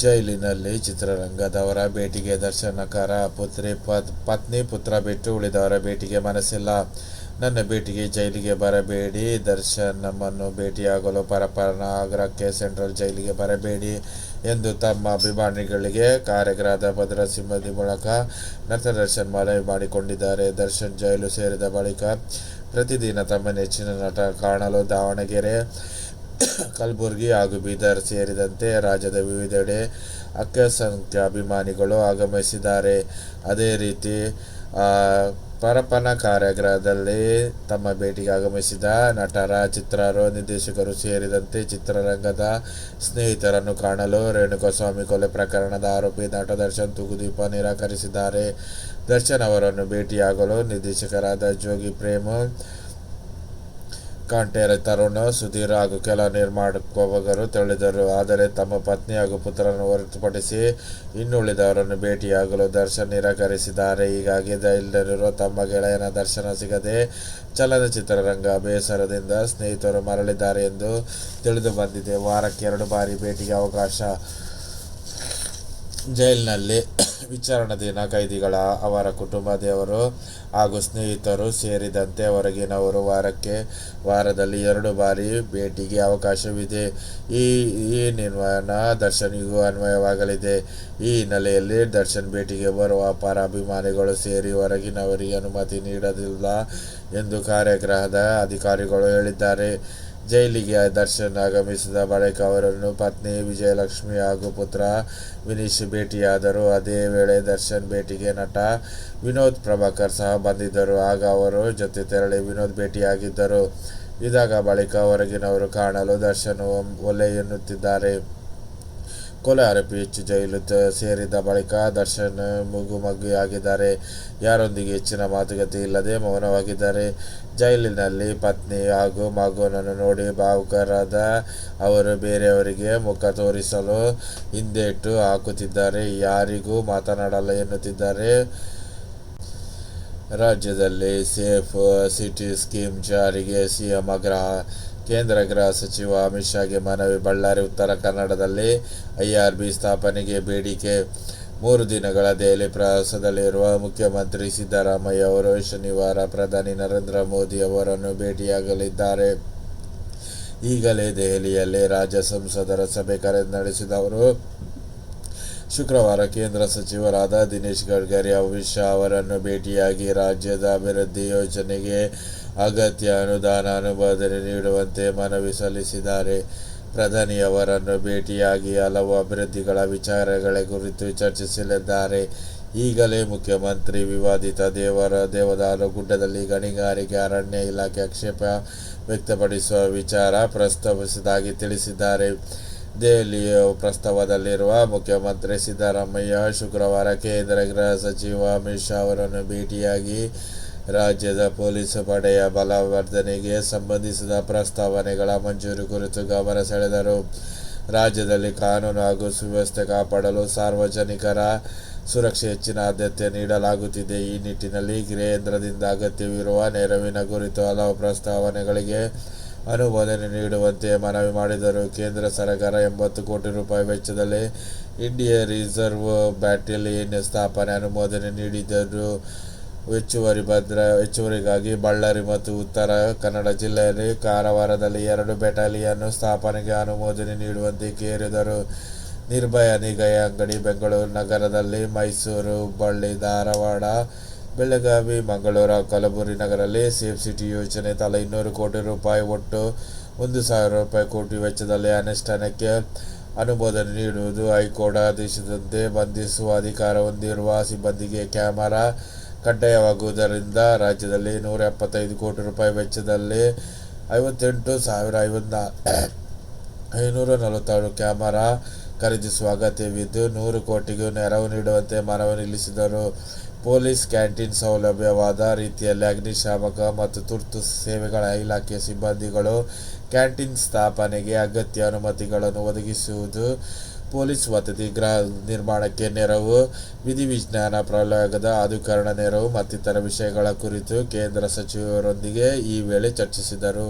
ಜೈಲಿನಲ್ಲಿ ಚಿತ್ರರಂಗದವರ ಭೇಟಿಗೆ ದರ್ಶನಕರ ಪುತ್ರಿ ಪತ್, ಪತ್ನಿ ಪುತ್ರ ಬಿಟ್ಟು ಉಳಿದವರ ಭೇಟಿಗೆ ಮನಸ್ಸಿಲ್ಲ. ನನ್ನ ಭೇಟಿಗೆ ಜೈಲಿಗೆ ಬರಬೇಡಿ. ದರ್ಶನ್ ನಮ್ಮನ್ನು ಭೇಟಿಯಾಗಲು ಪರಪರನ ಆಗ್ರಹಕ್ಕೆ ಸೆಂಟ್ರಲ್ ಜೈಲಿಗೆ ಬರಬೇಡಿ ಎಂದು ತಮ್ಮ ಅಭಿಮಾನಿಗಳಿಗೆ ಕಾರ್ಯಗ್ರಹದ ಭದ್ರಾ ಸಿಬ್ಬಂದಿ ಮೂಲಕ ನರ್ತ ದರ್ಶನ್ ಮನವಿ ಮಾಡಿಕೊಂಡಿದ್ದಾರೆ. ದರ್ಶನ್ ಜೈಲು ಸೇರಿದ ಬಳಿಕ ಪ್ರತಿದಿನ ತಮ್ಮ ನೆಚ್ಚಿನ ನಟ ಕಾಣಲು ದಾವಣಗೆರೆ ಕಲಬುರಗಿ ಹಾಗೂ ಬೀದರ್ ಸೇರಿದಂತೆ ರಾಜ್ಯದ ವಿವಿಧೆಡೆ ಅಕ್ಕಸಂಖ್ಯ ಅಭಿಮಾನಿಗಳು ಆಗಮಿಸಿದ್ದಾರೆ. ಅದೇ ರೀತಿ ಪರಪನ ಕಾರ್ಯಾಗ್ರಹದಲ್ಲಿ ತಮ್ಮ ಭೇಟಿಗೆ ಆಗಮಿಸಿದ ನಟರ ಚಿತ್ರರು ನಿರ್ದೇಶಕರು ಸೇರಿದಂತೆ ಚಿತ್ರರಂಗದ ಸ್ನೇಹಿತರನ್ನು ಕಾಣಲು ರೇಣುಕಾಸ್ವಾಮಿ ಕೊಲೆ ಪ್ರಕರಣದ ಆರೋಪಿ ನಟ ದರ್ಶನ್ ತೂಗುದೀಪ ನಿರಾಕರಿಸಿದ್ದಾರೆ. ದರ್ಶನ್ ಅವರನ್ನು ಭೇಟಿಯಾಗಲು ನಿರ್ದೇಶಕರಾದ ಜೋಗಿ ಪ್ರೇಮ್ ಕಾಂಟೇರ ತರುಣ್ ಸುಧೀರ್ ಹಾಗೂ ಕೆಲ ನಿರ್ಮಾಪಕರು ತೆರಳಿದರು. ಆದರೆ ತಮ್ಮ ಪತ್ನಿ ಹಾಗೂ ಪುತ್ರರನ್ನು ಹೊರತುಪಡಿಸಿ ಇನ್ನುಳಿದವರನ್ನು ಭೇಟಿಯಾಗಲು ದರ್ಶನ್ ನಿರಾಕರಿಸಿದ್ದಾರೆ. ಹೀಗಾಗಿ ಜೈಲಿನಲ್ಲಿರುವ ತಮ್ಮ ಗೆಳೆಯನ ದರ್ಶನ ಸಿಗದೆ ಚಲನಚಿತ್ರರಂಗ ಬೇಸರದಿಂದ ಸ್ನೇಹಿತರು ಮರಳಿದ್ದಾರೆ ಎಂದು ತಿಳಿದು ಬಂದಿದೆ. ವಾರಕ್ಕೆ ಎರಡು ಬಾರಿ ಭೇಟಿಗೆ ಅವಕಾಶ ಜೈಲಿನಲ್ಲಿ ವಿಚಾರಣಾಧೀನ ಕೈದಿಗಳ, ಅವರ ಕುಟುಂಬದವರು ಹಾಗೂ ಸ್ನೇಹಿತರು ಸೇರಿದಂತೆ ಹೊರಗಿನವರು ವಾರಕ್ಕೆ ವಾರದಲ್ಲಿ ಎರಡು ಬಾರಿ ಭೇಟಿಗೆ ಅವಕಾಶವಿದೆ. ಈ ಈ ನಿರ್ಮಾಣ ದರ್ಶನಿಗೂ ಅನ್ವಯವಾಗಲಿದೆ. ಈ ಹಿನ್ನೆಲೆಯಲ್ಲಿ ದರ್ಶನ್ ಭೇಟಿಗೆ ಬರುವ ಅಭಿಮಾನಿಗಳು ಸೇರಿ ಹೊರಗಿನವರಿಗೆ ಅನುಮತಿ ನೀಡಲಿಲ್ಲ ಎಂದು ಕಾರ್ಯಗ್ರಹದ ಅಧಿಕಾರಿಗಳು ಹೇಳಿದ್ದಾರೆ. ಜೈಲಿಗೆ ದರ್ಶನ್ ಆಗಮಿಸಿದ ಬಳಿಕ ಅವರನ್ನು ಪತ್ನಿ ವಿಜಯಲಕ್ಷ್ಮಿ ಹಾಗೂ ಪುತ್ರ ವಿನೀಶ್ ಭೇಟಿಯಾದರು. ಅದೇ ವೇಳೆ ದರ್ಶನ್ ಭೇಟಿಗೆ ನಟ ವಿನೋದ್ ಪ್ರಭಾಕರ್ ಸಹ ಬಂದಿದ್ದರು. ಆಗ ಅವರು ಜೊತೆ ತೆರಳಿ ವಿನೋದ್ ಭೇಟಿಯಾಗಿದ್ದರು. ಇದಾಗ ಬಳಿಕ ಹೊರಗಿನವರು ಕಾಣಲು ದರ್ಶನ್ ಒಲೆ ಎನ್ನುತ್ತಿದ್ದಾರೆ. ಕೊಲೆ ಆರೋಪಿ ಹೆಚ್ಚು ಜೈಲು ಸೇರಿದ ಬಳಿಕ ದರ್ಶನ್ ಮುಗುಮಗ್ಗಿಯಾಗಿದ್ದಾರೆ ಯಾರೊಂದಿಗೆ ಹೆಚ್ಚಿನ ಮಾತುಕತೆ ಇಲ್ಲದೆ ಮೌನವಾಗಿದ್ದಾರೆ. ಜೈಲಿನಲ್ಲಿ ಪತ್ನಿ ಹಾಗೂ ಮಗುವನ್ನು ನೋಡಿ ಭಾವುಕರಾದ ಅವರು ಬೇರೆಯವರಿಗೆ ಮುಖ ತೋರಿಸಲು ಹಿಂದೇಟು ಹಾಕುತ್ತಿದ್ದಾರೆ. ಯಾರಿಗೂ ಮಾತನಾಡಲ್ಲ ಎನ್ನುತ್ತಿದ್ದಾರೆ. ರಾಜ್ಯದಲ್ಲಿ ಸೇಫ್ ಸಿಟಿ ಸ್ಕೀಮ್ ಜಾರಿಗೆ ಸಿಎಂ ಆಗ್ರಹ ಕೇಂದ್ರ ಗೃಹ ಸಚಿವ ಅಮಿತ್ ಶಾಗೆ ಮನವಿ, ಬಳ್ಳಾರಿ, ಉತ್ತರ ಕನ್ನಡದಲ್ಲಿ ಐಆರ್ಬಿ ಸ್ಥಾಪನೆಗೆ ಬೇಡಿಕೆ. ಮೂರು ದಿನಗಳ ದೆಹಲಿ ಪ್ರವಾಸದಲ್ಲಿರುವ ಮುಖ್ಯಮಂತ್ರಿ ಸಿದ್ದರಾಮಯ್ಯ ಅವರು ಶನಿವಾರ ಪ್ರಧಾನಿ ನರೇಂದ್ರ ಮೋದಿ ಅವರನ್ನು ಭೇಟಿಯಾಗಲಿದ್ದಾರೆ. ಈಗಲೇ ದೆಹಲಿಯಲ್ಲಿ ರಾಜ್ಯ ಸಂಸದರ ಸಭೆ ಕರೆ ನಡೆಸಿದ ಅವರು ಶುಕ್ರವಾರ ಕೇಂದ್ರ ಸಚಿವರಾದ ದಿನೇಶ್ ಗಡ್ಕರಿ ಅಮಿತ್ ಶಾ ಅವರನ್ನು ಭೇಟಿಯಾಗಿ ರಾಜ್ಯದ ಅಭಿವೃದ್ಧಿ ಯೋಜನೆಗೆ ಅಗತ್ಯ ಅನುದಾನ ಅನುಮೋದನೆ ನೀಡುವಂತೆ ಮನವಿ ಸಲ್ಲಿಸಿದ್ದಾರೆ. ಪ್ರಧಾನಿಯವರನ್ನು ಭೇಟಿಯಾಗಿ ಹಲವು ಅಭಿವೃದ್ಧಿಗಳ ವಿಚಾರಗಳ ಕುರಿತು ಚರ್ಚಿಸಲಿದ್ದಾರೆ. ಈಗಲೇ ಮುಖ್ಯಮಂತ್ರಿ ವಿವಾದಿತ ದೇವರ ದೇವದಾರು ಗುಡ್ಡದಲ್ಲಿ ಗಣಿಗಾರಿಕೆ ಅರಣ್ಯ ಇಲಾಖೆ ಆಕ್ಷೇಪ ವ್ಯಕ್ತಪಡಿಸುವ ವಿಚಾರ ಪ್ರಸ್ತಾಪಿಸಿದಾಗಿ ತಿಳಿಸಿದ್ದಾರೆ. ದೆಹಲಿಯ ಪ್ರಸ್ತಾವದಲ್ಲಿರುವ ಮುಖ್ಯಮಂತ್ರಿ ಸಿದ್ದರಾಮಯ್ಯ ಶುಕ್ರವಾರ ಕೇಂದ್ರ ಗೃಹ ಸಚಿವ ಅಮಿತ್ ಶಾ ಅವರನ್ನು ಭೇಟಿಯಾಗಿ ರಾಜ್ಯದ ಪೊಲೀಸ್ ಪಡೆಯ ಬಲವರ್ಧನೆಗೆ ಸಂಬಂಧಿಸಿದ ಪ್ರಸ್ತಾವನೆಗಳ ಮಂಜೂರು ಕುರಿತು ಗಮನ ಸೆಳೆದರು. ರಾಜ್ಯದಲ್ಲಿ ಕಾನೂನು ಹಾಗೂ ಸುವ್ಯವಸ್ಥೆ ಕಾಪಾಡಲು ಸಾರ್ವಜನಿಕರ ಸುರಕ್ಷೆ ಹೆಚ್ಚಿನ ಆದ್ಯತೆ ನೀಡಲಾಗುತ್ತಿದೆ. ಈ ನಿಟ್ಟಿನಲ್ಲಿ ಕೇಂದ್ರದಿಂದ ಅಗತ್ಯವಿರುವ ನೆರವಿನ ಕುರಿತು ಹಲವು ಪ್ರಸ್ತಾವನೆಗಳಿಗೆ ಅನುಮೋದನೆ ನೀಡುವಂತೆ ಮನವಿ ಮಾಡಿದರು. ಕೇಂದ್ರ ಸರ್ಕಾರ ಎಂಬತ್ತು ಕೋಟಿ ರೂಪಾಯಿ ವೆಚ್ಚದಲ್ಲಿ ಇಂಡಿಯಾ ರಿಸರ್ವ್ ಬ್ಯಾಟಲಿಯನ್ ಸ್ಥಾಪನೆ ಅನುಮೋದನೆ ನೀಡಿದ್ದರೂ. ಹೆಚ್ಚುವರಿ ಭದ್ರಾ, ಹೆಚ್ಚುವರಿಗಾಗಿ ಬಳ್ಳಾರಿ ಮತ್ತು ಉತ್ತರ ಕನ್ನಡ ಜಿಲ್ಲೆಯಲ್ಲಿ ಕಾರವಾರದಲ್ಲಿ ಎರಡು ಬೆಟಾಲಿಯನ್ ಸ್ಥಾಪನೆಗೆ ಅನುಮೋದನೆ ನೀಡುವಂತೆ ಕೇರಿದರು. ನಿರ್ಭಯ ನಿಗಯ ಅಂಗಡಿ ಬೆಂಗಳೂರು ನಗರದಲ್ಲಿ ಮೈಸೂರು ಹುಬ್ಬಳ್ಳಿ ಧಾರವಾಡ, ಬೆಳಗಾವಿ, ಮಂಗಳೂರು, ಕಲಬುರಗಿ ನಗರದಲ್ಲಿ ಸೇಫ್ ಸಿಟಿ ಯೋಜನೆ ತಲಾ ಇನ್ನೂರು ಕೋಟಿ ರೂಪಾಯಿ ಒಟ್ಟು ಒಂದು ಸಾವಿರ ರೂಪಾಯಿ ಕೋಟಿ ವೆಚ್ಚದಲ್ಲಿ ಅನುಷ್ಠಾನಕ್ಕೆ ಅನುಮೋದನೆ ನೀಡುವುದು ಹೈಕೋರ್ಟ್ ಆದೇಶದಂತೆ ಬಂಧಿಸುವ ಅಧಿಕಾರ ಹೊಂದಿರುವ ಸಿಬ್ಬಂದಿಗೆ ಕ್ಯಾಮರಾ ಕಡ್ಡಾಯವಾಗುವುದರಿಂದ ರಾಜ್ಯದಲ್ಲಿ ನೂರ ಎಪ್ಪತ್ತೈದು ಕೋಟಿ ರೂಪಾಯಿ ವೆಚ್ಚದಲ್ಲಿ ಐವತ್ತೆಂಟು ಸಾವಿರ ಐವತ್ತ ಐನೂರ ನಲವತ್ತಾರು ಕ್ಯಾಮರಾ ಖರೀದಿಸುವ ಅಗತ್ಯವಿದ್ದು ನೂರು ಕೋಟಿಗೂ ನೆರವು ನೀಡುವಂತೆ ಮನವಿ ನಿಲ್ಲಿಸಿದರು. ಪೊಲೀಸ್ ಕ್ಯಾಂಟೀನ್ ಸೌಲಭ್ಯವಾದ ರೀತಿಯಲ್ಲಿ ಅಗ್ನಿಶಾಮಕ ಮತ್ತು ತುರ್ತು ಸೇವೆಗಳ ಇಲಾಖೆ ಸಿಬ್ಬಂದಿಗಳು ಕ್ಯಾಂಟೀನ್ ಸ್ಥಾಪನೆಗೆ ಅಗತ್ಯ ಅನುಮತಿಗಳನ್ನು ಒದಗಿಸುವುದು ಪೊಲೀಸ್ ವಸತಿ ಗೃಹ ನಿರ್ಮಾಣಕ್ಕೆ ನೆರವು ವಿಧಿವಿಜ್ಞಾನ ಪ್ರಯೋಗದ ಅಧಿಕರಣ ನೆರವು ಮತ್ತಿತರ ವಿಷಯಗಳ ಕುರಿತು ಕೇಂದ್ರ ಸಚಿವರೊಂದಿಗೆ ಈ ವೇಳೆ ಚರ್ಚಿಸಿದರು.